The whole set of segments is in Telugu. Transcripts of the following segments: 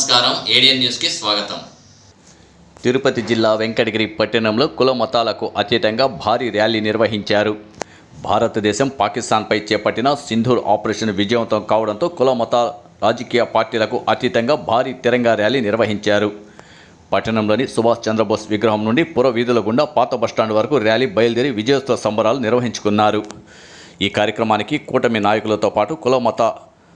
నమస్కారం. ఏడియన్ న్యూస్కి స్వాగతం. తిరుపతి జిల్లా వెంకటగిరి పట్టణంలో కుల మతాలకు అతీతంగా భారీ ర్యాలీ నిర్వహించారు. భారతదేశం పాకిస్తాన్పై చేపట్టిన సింధూర్ ఆపరేషన్ విజయవంతం కావడంతో కుల మత రాజకీయ పార్టీలకు అతీతంగా భారీ తిరంగా ర్యాలీ నిర్వహించారు. పట్టణంలోని సుభాష్ చంద్రబోస్ విగ్రహం నుండి పుర వీధుల గుండా పాత బస్టాండ్ వరకు ర్యాలీ బయలుదేరి విజయోత్సవ సంబరాలు నిర్వహించుకున్నారు. ఈ కార్యక్రమానికి కూటమి నాయకులతో పాటు కుల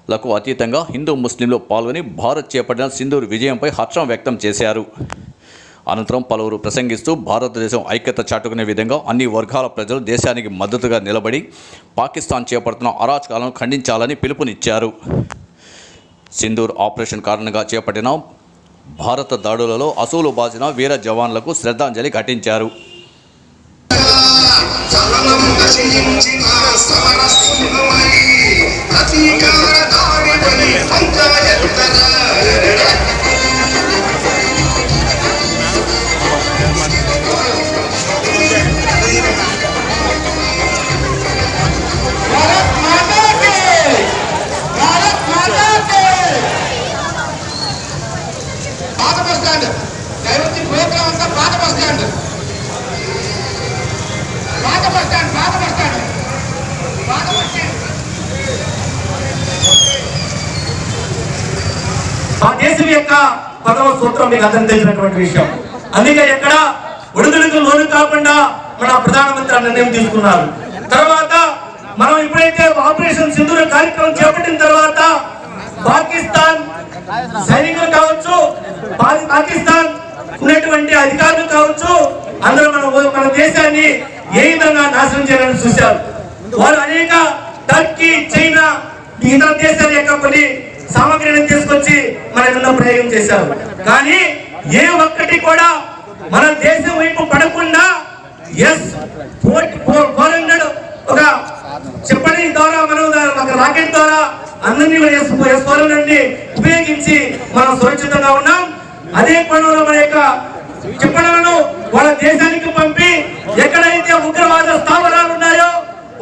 లకు అతీతంగా హిందూ ముస్లింలు పాల్గొని భారత్ చేపట్టిన సింధూర్ విజయంపై హర్షం వ్యక్తం చేశారు అనంతరం పలువురు ప్రసంగిస్తూ భారతదేశం ఐక్యత చాటుకునే విధంగా అన్ని వర్గాల ప్రజలు దేశానికి మద్దతుగా నిలబడి పాకిస్తాన్ చేపడుతున్న అరాచకాలను ఖండించాలని పిలుపునిచ్చారు సింధూర్ ఆపరేషన్ కారణంగా చేపట్టిన భారత దాడులలో అసూలు బాసిన వీర జవాన్లకు శ్రద్ధాంజలి ఘటించారు సూత్రం మీకు అర్థం తెలిసినటువంటి విషయం. అందుకే ఎక్కడ ఒడిదుడుకు లోను కాకుండా మన ప్రధానమంత్రి నిర్ణయం తీసుకున్నారు. తర్వాత మనం ఎప్పుడైతే ఆపరేషన్ సింధూర కార్యక్రమం చేపట్టిన తర్వాత పాకిస్తాన్ సైనికులు కావచ్చు పాకిస్తాన్ ఉన్నటువంటి అధికారులు కావచ్చు అందరూ మన మన దేశాన్ని ఏ విధంగా నాశనం చేయాలని చూశారు. వారు అనేక టర్కీ చైనా ఇతర దేశాల యొక్క కొన్ని సామగ్రిని తీసుకొచ్చి మన ఎన్నో ప్రయోగం చేశారు. కానీ ఏ ఒక్కటి కూడా మన దేశం వైపు పడకుండా ఎస్ ఫోర్ హండ్రెడ్ ఒక చెప్పని ద్వారా మనం ఒక రాకెట్ ద్వారా అందరినీ మన ఎస్ ఫోర్ హండ్రెడ్ ఉపయోగించి మనం సురక్షితంగా ఉన్నాం. అదే పనులు మన యొక్క చెప్పడాలను వాళ్ళ దేశానికి పంపి ఎక్కడైతే ఉగ్రవాద స్థావరాలు ఉన్నాయో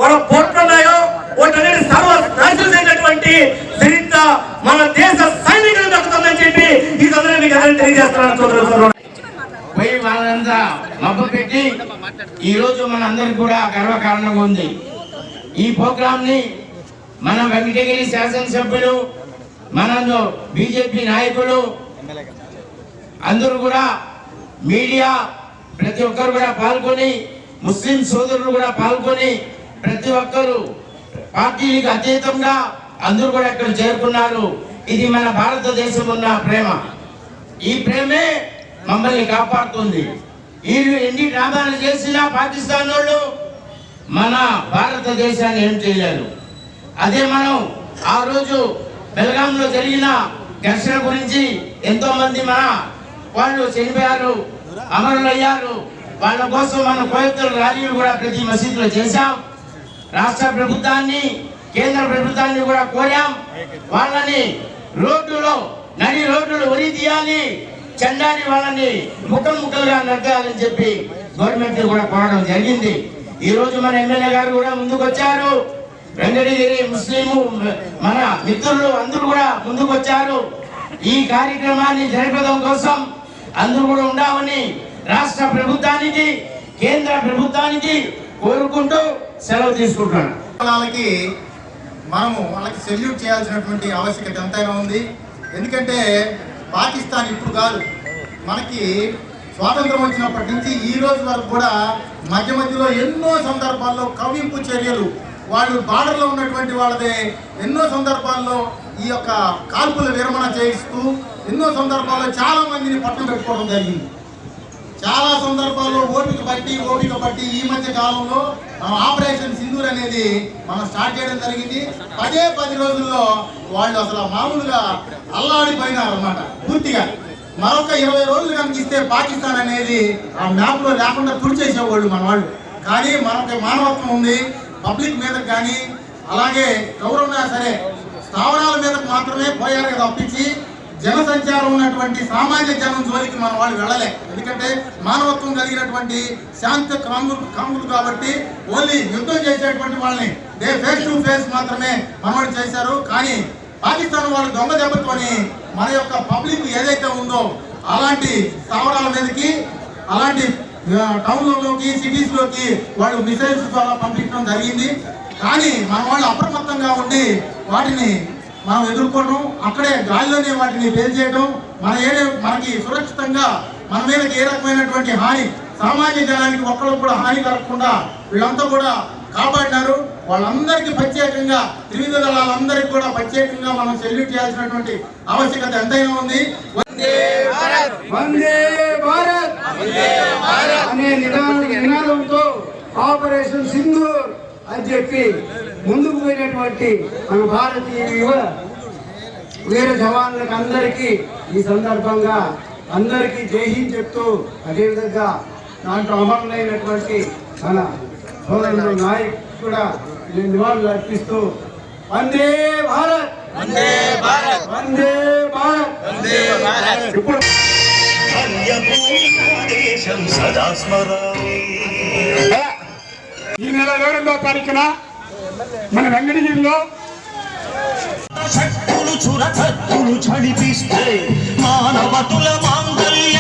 వాళ్ళ పోర్ట్లు ఉన్నాయో వాటన్నిటి సర్వ నాశనమైనటువంటి చరిత్ర మన దేశ సైనికులు దక్కుతుందని చెప్పి ఈ సందర్భంగా మీకు అందరికీ తెలియజేస్తున్నాను సోదరు పోయి వాళ్ళంతా మబ్బు పెట్టి ఈ రోజు మన అందరికి కూడా గర్వకారణంగా ఉంది. ఈ ప్రోగ్రామ్ని మన వెంకటగిరి శాసనసభ్యులు మన బీజేపీ నాయకులు అందరూ కూడా మీడియా ప్రతి ఒక్కరు కూడా పాల్గొని ముస్లిం సోదరులు కూడా పాల్గొని ప్రతి ఒక్కరు పార్టీలకు అతీతంగా అందరూ కూడా ఇక్కడ చేరుకున్నారు. ఇది మన భారతదేశం ఉన్న ప్రేమ. ఈ ప్రేమే మమ్మల్ని కాపాడుతుంది. వీళ్ళు ఎన్ని డ్రామాలు చేసినా పాకిస్తాన్ వాళ్ళు మన భారతదేశాన్ని ఏం చేయలేరు. అదే మనం ఆ రోజు బెల్గాంలో జరిగిన ఘర్షణ గురించి ఎంతో మంది మన వాళ్ళు చనిపోయారు అమరులయ్యారు. వాళ్ళ కోసం మన కోయత్తుల ర్యాలీలు కూడా ప్రతి మసీదులో చేశాం. రాష్ట్ర ప్రభుత్వాన్ని కేంద్ర ప్రభుత్వాన్ని కూడా కోరాం. వాళ్ళని రోడ్డులో నడి రోడ్డులు ఉరి తీయాలి. చండాని వాళ్ళని ముఖం ముక్కలుగా నరకాలని చెప్పి గవర్నమెంట్ కూడా కోరడం జరిగింది. ఈ రోజు మన ఎమ్మెల్యే గారు కూడా ముందుకు వచ్చారు వెంకటగిరి ముస్లిము మన మిత్రులు అందరూ కూడా ముందుకు వచ్చారు ఈ కార్యక్రమాన్ని జరపడం కోసం అందరూ కూడా ఉండాలని రాష్ట్ర ప్రభుత్వానికి కేంద్ర ప్రభుత్వానికి కోరుకుంటూ సెలవు తీసుకుంటున్నాను. వాళ్ళకి మనము వాళ్ళకి సెల్యూట్ చేయాల్సినటువంటి ఆవశ్యకత ఎంతైనా ఉంది. ఎందుకంటే పాకిస్తాన్ ఇప్పుడు కాదు. మనకి స్వాతంత్రం వచ్చినప్పటి నుంచి ఈ రోజు వరకు కూడా మధ్య మధ్యలో ఎన్నో సందర్భాల్లో కవింపు చర్యలు వాళ్ళు బార్డర్లో ఉన్నటువంటి వాళ్ళదే ఎన్నో సందర్భాల్లో ఈ యొక్క కాల్పుల విరమణ చేయిస్తూ ఎన్నో సందర్భాల్లో చాలా మందిని పట్టం పెట్టుకోవడం జరిగింది. చాలా సందర్భాల్లో ఓపిక బట్టి ఓపిక బట్టి ఈ మధ్య కాలంలో మనం ఆపరేషన్ సింధూర్ అనేది మనం స్టార్ట్ చేయడం జరిగింది. పదే పది రోజుల్లో వాళ్ళు అసలు మామూలుగా అల్లాడిపోయినారు అనమాట పూర్తిగా. మరొక ఇరవై రోజులు కనుక ఇస్తే పాకిస్తాన్ అనేది ఆ మ్యాప్లో లేకుండా తుడిచేసేవాళ్ళు మన వాళ్ళు. కానీ మనకి మానవత్వం ఉంది. పబ్లిక్ మీద కానీ అలాగే ఎవరున్నా సరే స్థావరాల మీద మాత్రమే పోయారు కదా తప్పించి జనసంచారం ఉన్నటువంటి సామాన్య జనం జోలికి మన వాళ్ళు వెళ్ళలే. ఎందుకంటే మానవత్వం కలిగినటువంటి శాంత కాములు కాములు కాబట్టి ఓన్లీ యుద్ధం చేసేటువంటి వాళ్ళని దే ఫేస్ టు ఫేస్ మాత్రమే మనవాడు చేశారు. కానీ పాకిస్తాన్ వాళ్ళు దొంగ దెబ్బతోని మన యొక్క పబ్లిక్ ఏదైతే ఉందో అలాంటి స్థావరాల మీదకి అలాంటి టౌన్లలోకి సిటీస్లోకి వాళ్ళు మిసైల్స్ ద్వారా పంపించడం జరిగింది. కానీ మన వాళ్ళు అప్రమత్తంగా ఉండి వాటిని మనం ఎదుర్కోవడం అక్కడే గాలిలోనే వాటిని పేల్చేయడం మన ఏడే మనకి సురక్షితంగా మన మీదకి ఏ రకమైనటువంటి హాని సామాన్య జనానికి ఒక్కరు కూడా హాని కలగకుండా వీళ్ళంతా కూడా కాపాడినారు. వాళ్ళందరికీ ప్రత్యేకంగా త్రివిధ దళాలందరికీ కూడా ప్రత్యేకంగా మనం సెల్యూట్ చేయాల్సినటువంటి ఆవశ్యకత ఎంతైనా ఉంది. వందే భారత్! అనే నినాదం నినాదంతో ఆపరేషన్ సింధూర్ అని చెప్పి ముందుకు పోయినటువంటి మన భారతీయ యువ వీర జవాన్లకు అందరికీ ఈ సందర్భంగా అందరికీ జై హింద్ చెప్తూ అదేవిధంగా దాంట్లో అమరులైనటువంటి మన సోదరుడు నాయక్ కూడా నేను నివాళులు అర్పిస్తూ వందే భారత్! వందే భారత్! వందే భారత్! వందే భారత్! ఇప్పుడు దేశం సదా స్మరామి. ఈ నెల ఏడవ తారీఖున మన వెంకటగిరిలో శక్తులు చురకత్తులు చడిపిస్తే మానవతుల మాంగళ్య